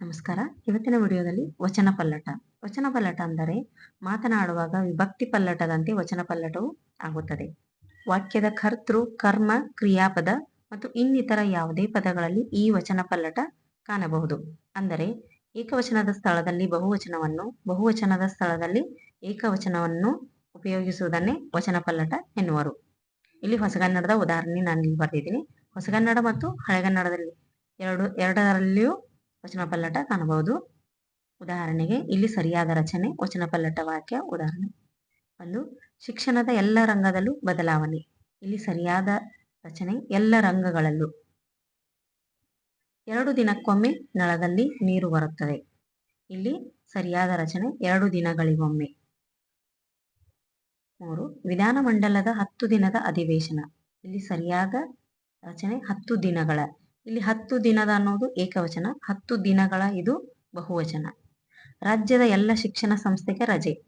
ನಮಸ್ಕಾರ. ಇವತ್ತಿನ ವಿಡಿಯೋದಲ್ಲಿ ವಚನ ಪಲ್ಲಟ. ವಚನ ಪಲ್ಲಟ ಅಂದರೆ ಮಾತನಾಡುವಾಗ ವಿಭಕ್ತಿ ಪಲ್ಲಟದಂತೆ ವಚನ ಪಲ್ಲಟವು ಆಗುತ್ತದೆ. ವಾಕ್ಯದ ಕರ್ತೃ, ಕರ್ಮ, ಕ್ರಿಯಾಪದ ಮತ್ತು ಇನ್ನಿತರ ಯಾವುದೇ ಪದಗಳಲ್ಲಿ ಈ ವಚನ ಪಲ್ಲಟ ಕಾಣಬಹುದು. ಅಂದರೆ ಏಕವಚನದ ಸ್ಥಳದಲ್ಲಿ ಬಹುವಚನವನ್ನು, ಬಹುವಚನದ ಸ್ಥಳದಲ್ಲಿ ಏಕವಚನವನ್ನು ಉಪಯೋಗಿಸುವುದನ್ನೇ ವಚನ ಪಲ್ಲಟ ಎನ್ನುವರು. ಇಲ್ಲಿ ಹೊಸಗನ್ನಡದ ಉದಾಹರಣೆ ನಾನು ಇಲ್ಲಿ ಬರೆದಿದ್ದೀನಿ. ಹೊಸಗನ್ನಡ ಮತ್ತು ಹಳೆಗನ್ನಡದಲ್ಲಿ ಎರಡು, ಎರಡರಲ್ಲಿಯೂ ವಚನ ಪಲ್ಲಟ ಕಾಣಬಹುದು. ಉದಾಹರಣೆಗೆ ಇಲ್ಲಿ ಸರಿಯಾದ ರಚನೆ, ವಚನ ಪಲ್ಲಟ ವಾಕ್ಯ, ಉದಾಹರಣೆ. ಒಂದು, ಶಿಕ್ಷಣದ ಎಲ್ಲ ರಂಗದಲ್ಲೂ ಬದಲಾವಣೆ. ಇಲ್ಲಿ ಸರಿಯಾದ ರಚನೆ ಎಲ್ಲ ರಂಗಗಳಲ್ಲೂ. ಎರಡು ದಿನಕ್ಕೊಮ್ಮೆ ನಳದಲ್ಲಿ ನೀರು ಬರುತ್ತದೆ. ಇಲ್ಲಿ ಸರಿಯಾದ ರಚನೆ ಎರಡು ದಿನಗಳಿಗೊಮ್ಮೆ. ಮೂರು ವಿಧಾನಮಂಡಲದ ಹತ್ತು ದಿನದ ಅಧಿವೇಶನ. ಇಲ್ಲಿ ಸರಿಯಾದ ರಚನೆ ಹತ್ತು ದಿನಗಳ. ಇಲ್ಲಿ ಹತ್ತು ದಿನದ ಅನ್ನೋದು ಏಕವಚನ, ಹತ್ತು ದಿನಗಳ ಇದು ಬಹುವಚನ. ರಾಜ್ಯದ ಎಲ್ಲ ಶಿಕ್ಷಣ ಸಂಸ್ಥೆಗೆ ರಜೆ.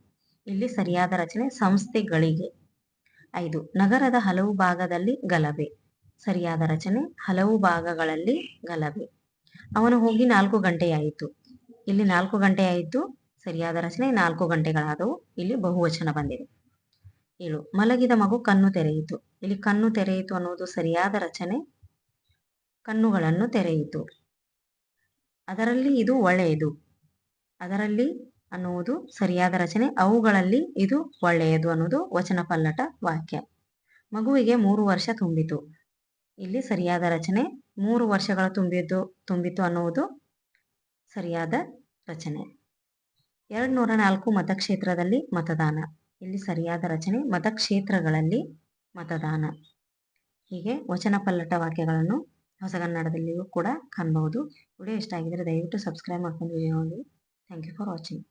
ಇಲ್ಲಿ ಸರಿಯಾದ ರಚನೆ ಸಂಸ್ಥೆಗಳಿಗೆ. ಐದು, ನಗರದ ಹಲವು ಭಾಗದಲ್ಲಿ ಗಲಭೆ. ಸರಿಯಾದ ರಚನೆ ಹಲವು ಭಾಗಗಳಲ್ಲಿ ಗಲಭೆ. ಅವನು ಹೋಗಿ ನಾಲ್ಕು ಗಂಟೆಯಾಯಿತು. ಇಲ್ಲಿ ನಾಲ್ಕು ಗಂಟೆ ಆಯಿತು ಸರಿಯಾದ ರಚನೆ ನಾಲ್ಕು ಗಂಟೆಗಳಾದವು. ಇಲ್ಲಿ ಬಹುವಚನ ಬಂದಿದೆ. ಏಳು, ಮಲಗಿದ ಮಗು ಕಣ್ಣು ತೆರೆಯಿತು. ಇಲ್ಲಿ ಕಣ್ಣು ತೆರೆಯಿತು ಅನ್ನೋದು ಸರಿಯಾದ ರಚನೆ ಕಣ್ಣುಗಳನ್ನು ತೆರೆಯಿತು. ಅದರಲ್ಲಿ ಇದು ಒಳ್ಳೆಯದು. ಅದರಲ್ಲಿ ಅನ್ನುವುದು ಸರಿಯಾದ ರಚನೆ. ಅವುಗಳಲ್ಲಿ ಇದು ಒಳ್ಳೆಯದು ಅನ್ನೋದು ವಚನ ಪಲ್ಲಟ ವಾಕ್ಯ. ಮಗುವಿಗೆ ಮೂರು ವರ್ಷ ತುಂಬಿತು. ಇಲ್ಲಿ ಸರಿಯಾದ ರಚನೆ. ಮೂರು ವರ್ಷಗಳ ತುಂಬಿದ್ದು ತುಂಬಿತು ಅನ್ನುವುದು ಸರಿಯಾದ ರಚನೆ. ಎರಡು ನೂರ ನಾಲ್ಕು ಮತಕ್ಷೇತ್ರದಲ್ಲಿ ಮತದಾನ. ಇಲ್ಲಿ ಸರಿಯಾದ ರಚನೆ. ಮತಕ್ಷೇತ್ರಗಳಲ್ಲಿ ಮತದಾನ. ಹೀಗೆ ವಚನ ಪಲ್ಲಟ ವಾಕ್ಯಗಳನ್ನು ಹೊಸಗನ್ನಡದಲ್ಲಿಯೂ ಕೂಡ ಕಾಣಬಹುದು. ವಿಡಿಯೋ ಇಷ್ಟ ಆಗಿದ್ರೆ ದಯವಿಟ್ಟು ಸಬ್ಸ್ಕ್ರೈಬ್ ಮಾಡ್ಕೊಂಡು ವಿಡಿಯೋ ನೋಡಿ. Thank you for watching